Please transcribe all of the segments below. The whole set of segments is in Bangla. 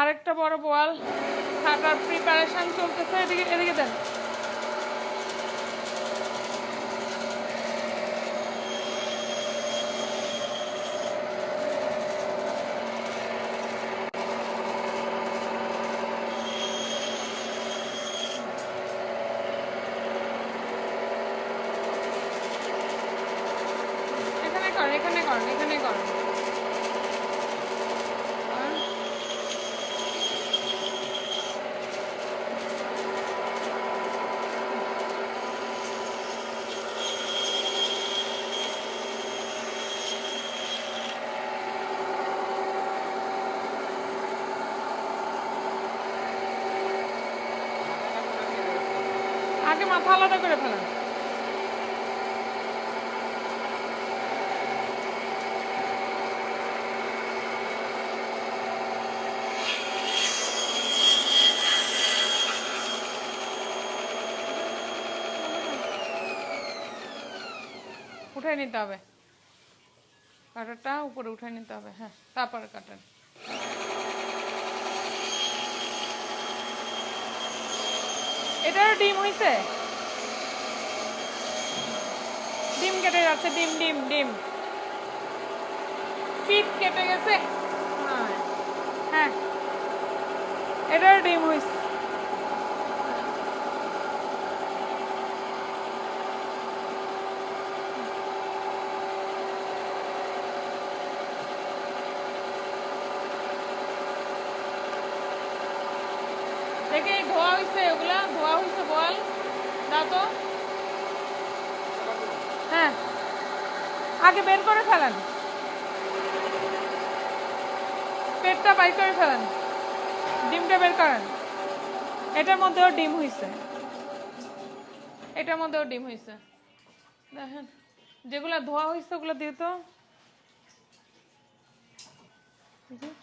আরেকটা বড় বোয়াল কাটার প্রিপারেশন চলতেছে। এদিকে এদিকে দেন। এখানে করেন এখানে করেন এখানে করেন। মাথা আলাদা করে ফেলেন। উঠে নিতে হবে। কাটারটা উপরে উঠে নিতে হবে হ্যাঁ তারপরে কাটেন। এটারও ডিম হইছে? ডিম কেটে যাচ্ছে, ডিম ডিম ডিম। পিট কেটে গেছে। হ্যাঁ হ্যাঁ। এটারও ডিম হইছে। দেখে, ধোয়া হইছে ওগুলা ধোয়া হইছে বল। দাও তো হ্যাঁ। আগে বের করে ফেলেন। পেটটা বাই করে ফেলেন। ডিমটা বের করেন। এটার মধ্যেও ডিম হয়েছে এটার মধ্যেও ডিম হয়েছে দেখেন যেগুলো ধোয়া হয়েছে ওগুলো দিয়ে তো।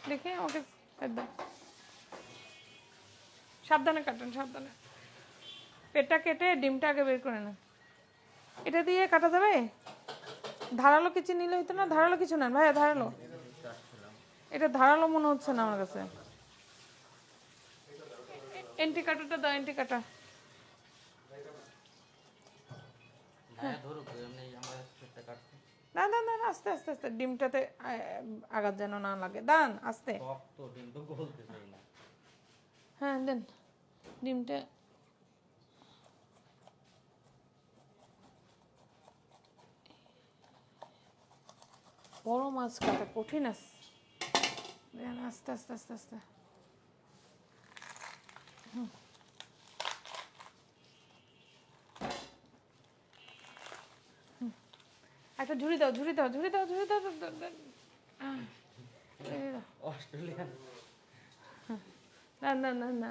দেখি, আমাকে দাও সাবধানে কাটেন সাবধানে। পেটটা কেটে ডিমটা আগে বের করে নেন। এটা দিয়ে কাটা যাবে? ধারালো কিছু নিলে হইতো না? ধারালো কিছু নেন ভাইয়া ধারালো। এটা ধারালো মনে হচ্ছে না আমার কাছে। এন্টি কাটাটা দাও এন্টি কাটা। না না না আস্তে আস্তে আস্তে। ডিমটাতে আঘাত যেন না লাগে। দান আস্তে। হ্যাঁ দেন। ডিমটা বড় মাছ কাটা কঠিন আছে। দেন আস্তে আস্তে আস্তে আস্তে। হুম। একটা ঝুড়ি দাও ঝুড়ি দাও ঝুড়ি দাও ঝুড়ি দাও অস্ট্রেলিয়ান। না না না না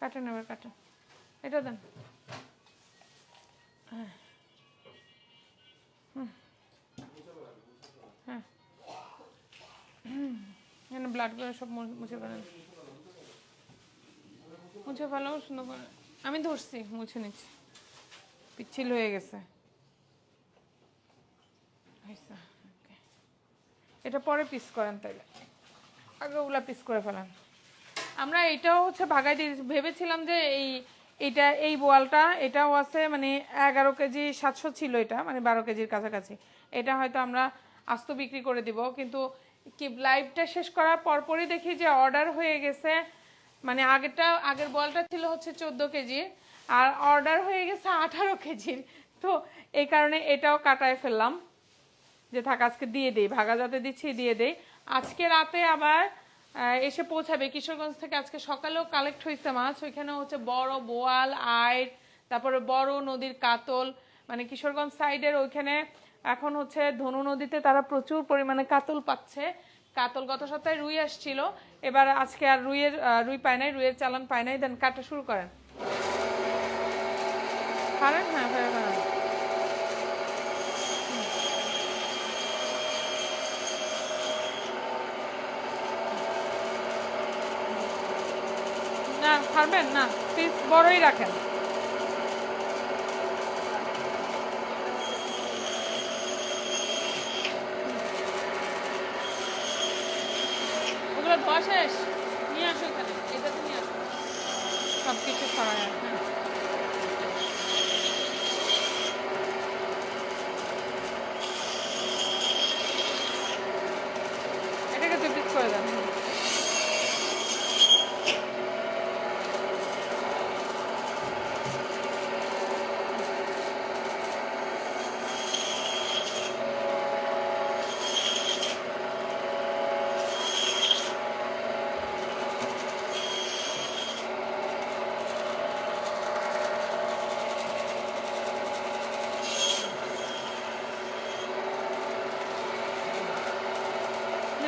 কাটেন এবার কাটেন এটা দেন। হ্যাঁ হুম। হ্যাঁ। ব্লাড করে সব মুছে ফেলেন। মুছে ফেলো সুন্দর করে। আমি ধরছি মুছে নিচ্ছি। পিচ্ছিল হয়ে গেছে। হয়েছে, এটা পরে পিস করেন তাইলে। আগে ওগুলা পিস করে ফেলেন। আমরা এটাও হচ্ছে ভাগাই দিয়ে ভেবেছিলাম যে এই এটা এই বোয়ালটা এটাও আছে মানে এগারো কেজি সাতশো ছিল এটা মানে বারো কেজির কাছাকাছি। এটা হয়তো আমরা আস্ত বিক্রি করে দিব, কিন্তু কি লাইভটা শেষ করার পরপরই দেখি যে অর্ডার হয়ে গেছে মানে আগেরটা, আগের বলটা ছিল হচ্ছে চোদ্দ কেজির আর অর্ডার হয়ে গেছে আঠারো কেজির। তো এই কারণে এটাও কাটায় ফেললাম, যে থাক, আজকে দিয়ে দেই ভাগা যাতে দিচ্ছি, দিয়ে দেই। আজকে রাতে আবার এসে পৌঁছাবে, কিশোরগঞ্জ থেকে আজকে সকালেও কালেক্ট হয়েছে মাছ ওইখানে হচ্ছে বড় বোয়াল আইর তারপরে বড় নদীর কাতল মানে কিশোরগঞ্জ সাইডের ওইখানে এখন হচ্ছে ধনু নদীতে তারা প্রচুর পরিমাণে কাতল পাচ্ছে। কাতল গত সপ্তাহে রুই আসছিল। এবার আজকে আর রুইয়ের রুই পায় নাই, রুইয়ের চালান পায় নাই, দেন কাটা শুরু করেন। হ্যাঁ হ্যাঁ না পারবেন না পিস বড়ই রাখেন ওগুলো ধোয়া নিয়ে আসো এখানে। এটাতে নিয়ে আসো। সব কিছু ছড়ায় হ্যাঁ এটাকে দুই পিস করে দেন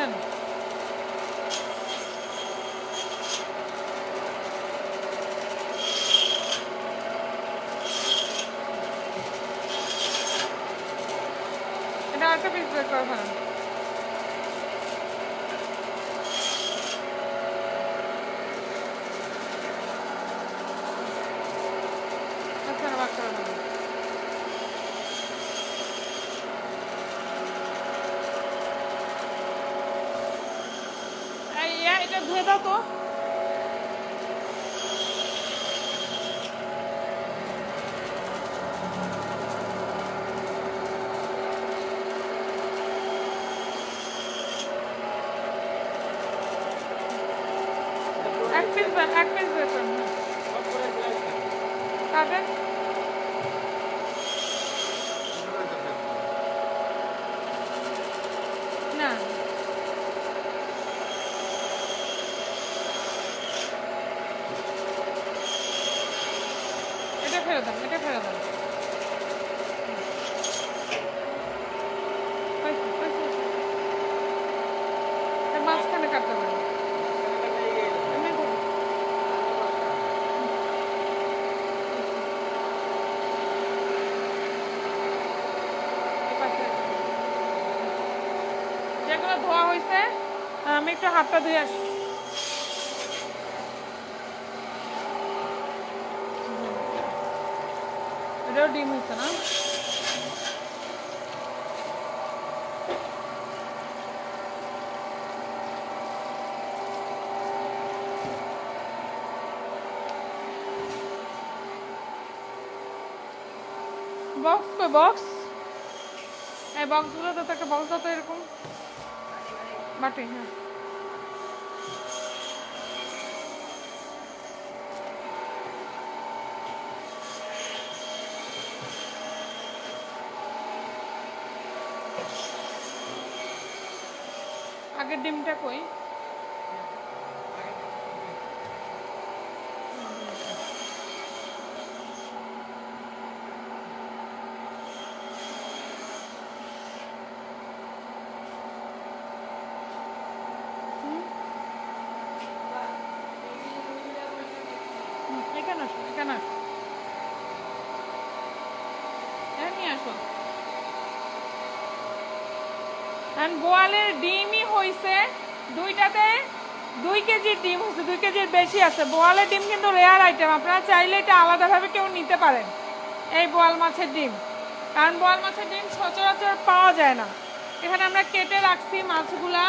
নেন এটা একটা পিস বের করে ফেলেন আচ্ছা বাক করে ফেলেন এই, ইয়া, এটা ধুয়ে দাও তো। এক পিস এক পিস বেতন। কাটেন না এটা ফেরত দেন এটা ফেরত দেন হয়েছে, হয়েছে। এর মাঝখানে কাটতে পারেন এমনি ধরুন। এই পাশে। যেগুলো ধোয়া হয়েছে আমি একটু হাতটা ধুয়ে আসি। এটাও ডিম হচ্ছে না? বক্স কই, বক্স? এই বক্সগুলো তো একটা বক্স তো এরকম। বাটি হ্যাঁ। আগের ডিমটা কই হুম, এখানে আসো এখানে আসো এখানে নিয়ে আসো আর বোয়ালের ডিমই হইছে দুইটাতে দুই কেজির ডিম হচ্ছে দুই কেজির বেশি আছে। বোয়ালের ডিম কিন্তু রেয়ার আইটেম আপনারা চাইলে এটা আলাদাভাবে কেউ নিতে পারেন, এই বোয়াল মাছের ডিম। কারণ বোয়াল মাছের ডিম সচরাচর পাওয়া যায় না। এখানে আমরা কেটে রাখছি মাছগুলা।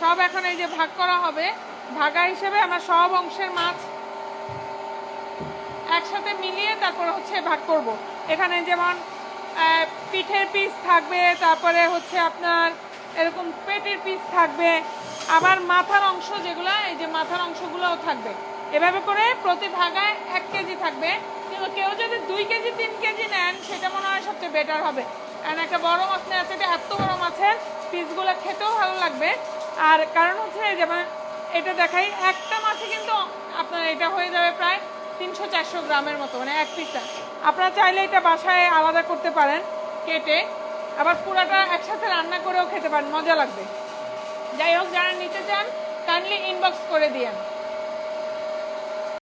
সব এখন এই যে ভাগ করা হবে। ভাগা হিসেবে আমরা সব অংশের মাছ একসাথে মিলিয়ে তারপর হচ্ছে ভাগ করব। এখানে যেমন পিঠের পিস থাকবে, তারপরে হচ্ছে আপনার এরকম পেটের পিস থাকবে। আবার মাথার অংশ যেগুলো, এই যে মাথার অংশগুলোও থাকবে। এভাবে করে প্রতি ভাগায় এক কেজি থাকবে। কিন্তু কেউ যদি দুই কেজি, তিন কেজি নেন, সেটা মনে হয় সবচেয়ে বেটার হবে। কারণ একটা বড় মাছ নেওয়া এটা এত বড় মাছের পিসগুলো খেতেও ভালো লাগবে। আর কারণ হচ্ছে যেমন এটা দেখাই, একটা মাছে কিন্তু আপনার এটা হয়ে যাবে প্রায় তিনশো চারশো গ্রামের মতো মানে এক পিসটা আপনারা চাইলে এটা বাসায় আলাদা করতে পারেন, কেটে। আবার পুরাটা একসাথে রান্না করেও খেতে পারেন, মজা লাগবে। যাই হোক, যারা নিতে চান কাইন্ডলি ইনবক্স করে দিয়েন।